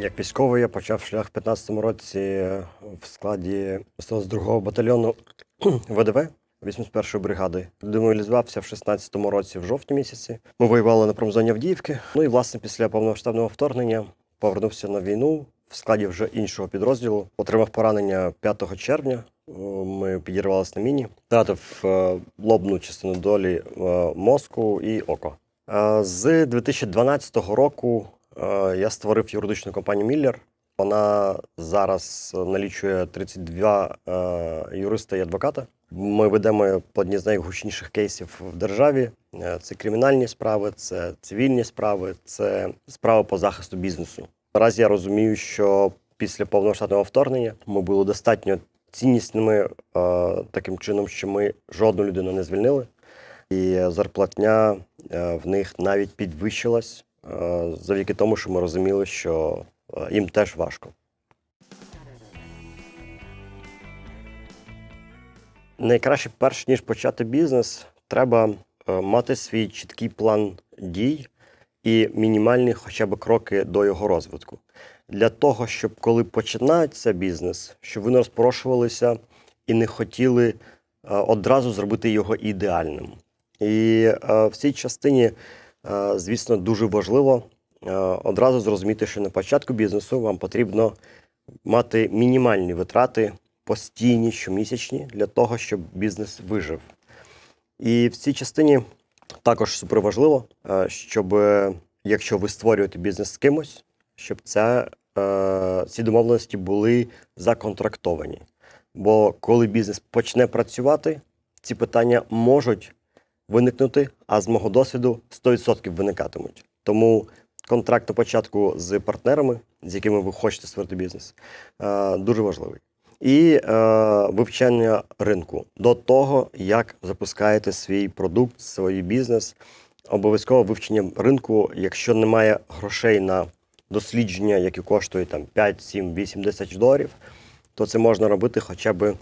Як військовий я почав шлях в 15-му році в складі 102-го батальйону ВДВ 81-ї бригади. Демобілізувався в 16-му році в жовтні місяці. Ми воювали на промзоні Авдіївки. Ну і власне після повномасштабного вторгнення повернувся на війну в складі вже іншого підрозділу. Отримав поранення 5 червня. Ми підірвалися на міні, втратив е, лобну частину долі е, мозку і око. Е, З 2012 року е, я створив юридичну компанію Міллер. Вона зараз налічує 32 е, юриста і адвоката. Ми ведемо одні з найгучніших кейсів в державі. Е, Це кримінальні справи, це цивільні справи, це справи по захисту бізнесу. Наразі я розумію, що після повномасштабного вторгнення ми були достатньо ціннісними е, таким чином, що ми жодну людину не звільнили, і зарплатня е, в них навіть підвищилась е, завдяки тому, що ми розуміли, що е, їм теж важко. Найкраще, перш ніж почати бізнес, треба е, мати свій чіткий план дій і мінімальні хоча б кроки до його розвитку. Для того, щоб коли починається бізнес, щоб ви не розпорошувалися і не хотіли е, одразу зробити його ідеальним. І е, в цій частині, е, звісно, дуже важливо е, одразу зрозуміти, що на початку бізнесу вам потрібно мати мінімальні витрати, постійні, щомісячні, для того, щоб бізнес вижив. І в цій частині також суперважливо, е, щоб е, якщо ви створюєте бізнес з кимось, щоб це, е, ці домовленості були законтрактовані. Бо коли бізнес почне працювати, ці питання можуть виникнути, а з мого досвіду 100% виникатимуть. Тому контракт на початку з партнерами, з якими ви хочете створити бізнес, е, дуже важливий. І е, вивчення ринку до того, як запускаєте свій продукт, свій бізнес. Обов'язково вивчення ринку, якщо немає грошей на дослідження, які коштують там 5, 7, 8 тисяч доларів, то це можна робити хоча б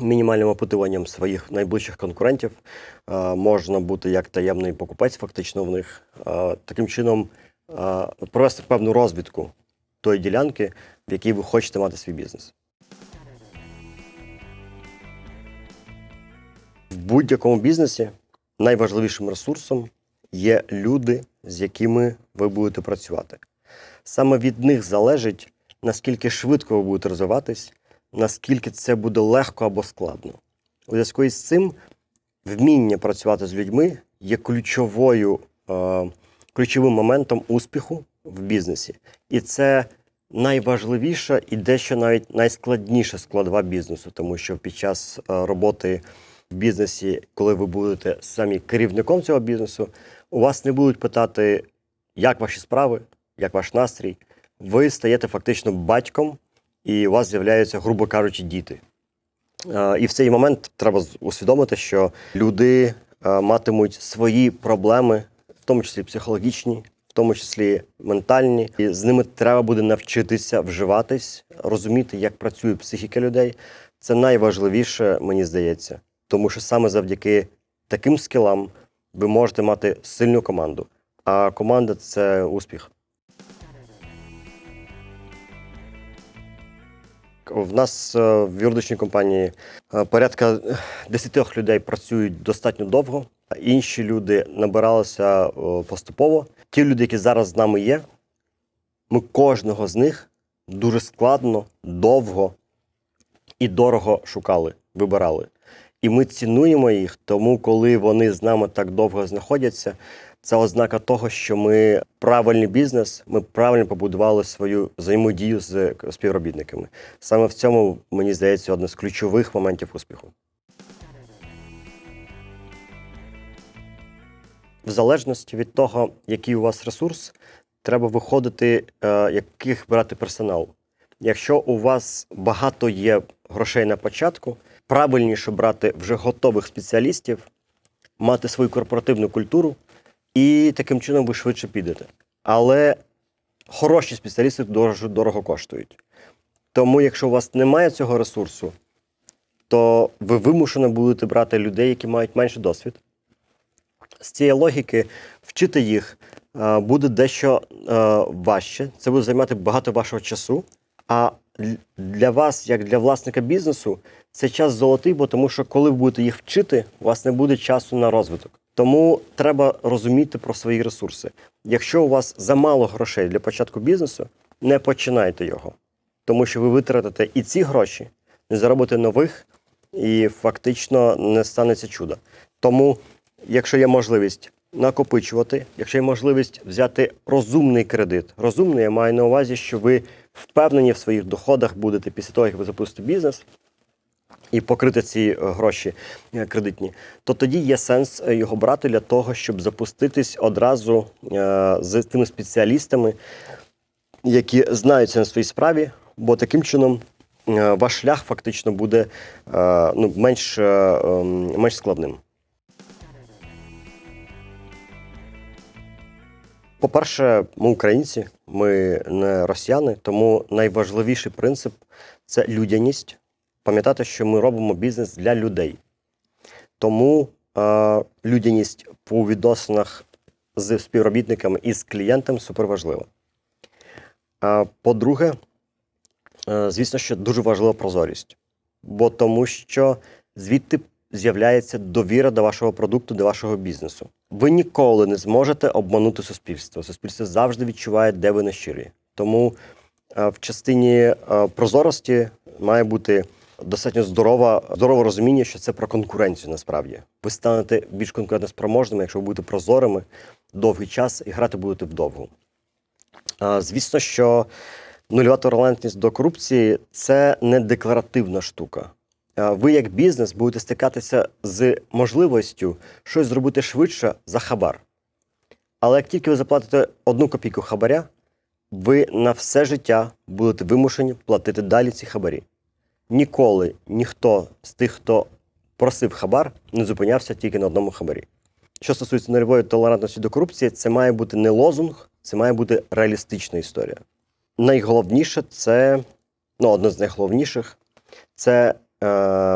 мінімальним опитуванням своїх найближчих конкурентів. Е, можна бути як таємний покупець, фактично в них. Е, таким чином е, провести певну розвідку тої ділянки, в якій ви хочете мати свій бізнес. В будь-якому бізнесі найважливішим ресурсом є люди, з якими ви будете працювати. Саме від них залежить, наскільки швидко ви будете розвиватись, наскільки це буде легко або складно. У зв'язку із цим вміння працювати з людьми є ключовою, е, ключовим моментом успіху в бізнесі. І це найважливіша і дещо навіть найскладніша складова бізнесу, тому що під час е, роботи в бізнесі, коли ви будете самі керівником цього бізнесу, у вас не будуть питати, як ваші справи, як ваш настрій. Ви стаєте фактично батьком, і у вас з'являються, грубо кажучи, діти. І в цей момент треба усвідомити, що люди матимуть свої проблеми, в тому числі психологічні, в тому числі ментальні. І з ними треба буде навчитися вживатись, розуміти, як працює психіка людей. Це найважливіше, мені здається. Тому що саме завдяки таким скілам ви можете мати сильну команду. А команда це успіх. В нас е, в юридичній компанії е, порядка 10 людей працюють достатньо довго. Інші люди набиралися е, поступово. Ті люди, які зараз з нами є, ми кожного з них дуже складно, довго і дорого шукали, вибирали. І ми цінуємо їх, тому коли вони з нами так довго знаходяться, це ознака того, що ми правильний бізнес, ми правильно побудували свою взаємодію з співробітниками. Саме в цьому, мені здається, одне з ключових моментів успіху. В залежності від того, який у вас ресурс, треба виходити, е, яких брати персонал. Якщо у вас багато є грошей на початку, правильніше брати вже готових спеціалістів, мати свою корпоративну культуру, і таким чином ви швидше підете. Але хороші спеціалісти дуже дорого коштують. Тому, якщо у вас немає цього ресурсу, то ви вимушено будете брати людей, які мають менший досвід. З цієї логіки вчити їх, е, буде дещо е, важче. Це буде займати багато вашого часу. А для вас, як для власника бізнесу, це час золотий, бо тому що коли ви будете їх вчити, у вас не буде часу на розвиток. Тому треба розуміти про свої ресурси. Якщо у вас замало грошей для початку бізнесу, не починайте його, тому що ви витратите і ці гроші, не заробите нових, і фактично не станеться чуда. Тому, якщо є можливість накопичувати, якщо є можливість взяти розумний кредит, розумний я маю на увазі, що ви впевнені в своїх доходах будете після того, як ви запустите бізнес. І покрити ці е, гроші е, кредитні, то тоді є сенс е, його брати для того, щоб запуститись одразу з тими спеціалістами, які знаються на своїй справі, бо таким чином ваш шлях фактично буде ну, менш, ем, менш складним. По-перше, ми українці, ми не росіяни, тому найважливіший принцип це людяність. Пам'ятати, що ми робимо бізнес для людей. Тому е, людяність по відносинах з співробітниками і з клієнтом суперважлива. Е, по-друге, е, звісно, що дуже важлива прозорість, бо тому що звідти з'являється довіра до вашого продукту, до вашого бізнесу. Ви ніколи не зможете обманути суспільство. Суспільство завжди відчуває, де ви не щирі. Тому е, в частині е, прозорості має бути достатньо здорова, здорове розуміння, що це про конкуренцію насправді. Ви станете більш конкурентоспроможними, якщо ви будете прозорими довгий час і грати будете вдовго. Звісно, що нульова толерантність до корупції це не декларативна штука. Ви, як бізнес, будете стикатися з можливістю щось зробити швидше за хабар. Але як тільки ви заплатите одну копійку хабаря, ви на все життя будете вимушені платити далі ці хабарі. Ніколи ніхто з тих, хто просив хабар, не зупинявся тільки на одному хабарі. Що стосується нульової толерантності до корупції, це має бути не лозунг, це має бути реалістична історія. Найголовніше це, ну, одне з найголовніших, це, е,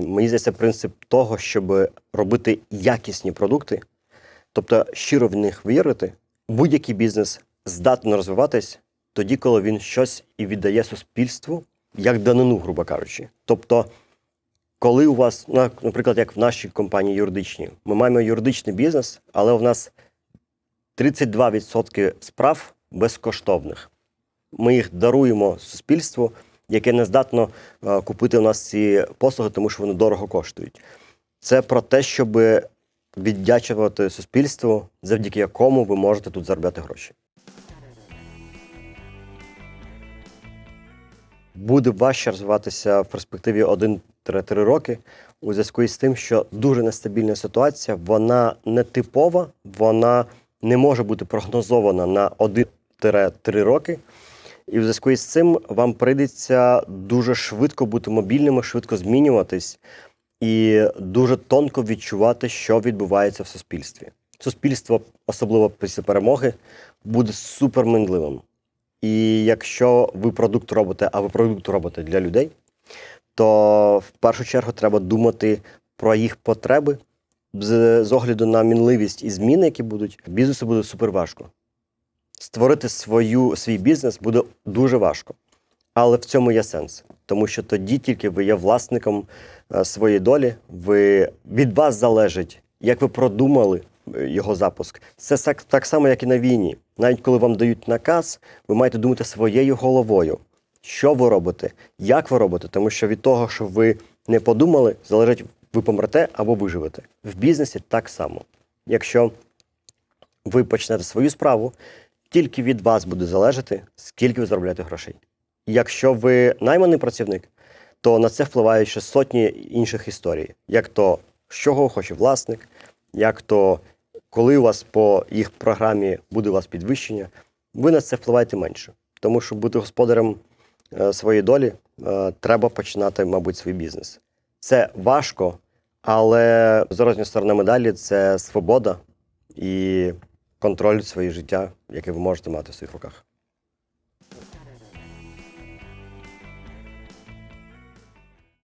мені здається, принцип того, щоб робити якісні продукти, тобто щиро в них вірити. Будь-який бізнес здатний розвиватись тоді, коли він щось і віддає суспільству як данину, грубо кажучи. Тобто, коли у вас, наприклад, як в нашій компанії юридичній, ми маємо юридичний бізнес, але у нас 32% справ безкоштовних. Ми їх даруємо суспільству, яке не здатно е, купити у нас ці послуги, тому що вони дорого коштують. Це про те, щоб віддячувати суспільству, завдяки якому ви можете тут заробляти гроші. Буде важче розвиватися в перспективі 1-3 роки у зв'язку із тим, що дуже нестабільна ситуація, вона не типова, вона не може бути прогнозована на 1-3 роки. І в зв'язку із цим вам прийдеться дуже швидко бути мобільними, швидко змінюватись і дуже тонко відчувати, що відбувається в суспільстві. Суспільство, особливо після перемоги, буде суперминливим. І якщо ви продукт робите, а ви продукт робите для людей, то в першу чергу треба думати про їх потреби з, з огляду на мінливість і зміни, які будуть. Бізнесу буде супер важко. Створити свою, свій бізнес буде дуже важко. Але в цьому є сенс, тому що тоді тільки ви є власником е, своєї долі, ви, від вас залежить, як ви продумали е, його запуск. Це так само, як і на війні. Навіть коли вам дають наказ, ви маєте думати своєю головою, що ви робите, як ви робите, тому що від того, що ви не подумали, залежить, ви помрете або виживете. В бізнесі так само. Якщо ви почнете свою справу, тільки від вас буде залежати, скільки ви заробляєте грошей. Якщо ви найманий працівник, то на це впливають ще сотні інших історій, як то, з чого хоче власник, як то коли у вас по їх програмі буде у вас підвищення, ви на це впливаєте менше. Тому що бути господарем е, своєї долі е, треба починати, мабуть, свій бізнес. Це важко, але з зворотня сторони медалі це свобода і контроль своє життя, яке ви можете мати в своїх руках.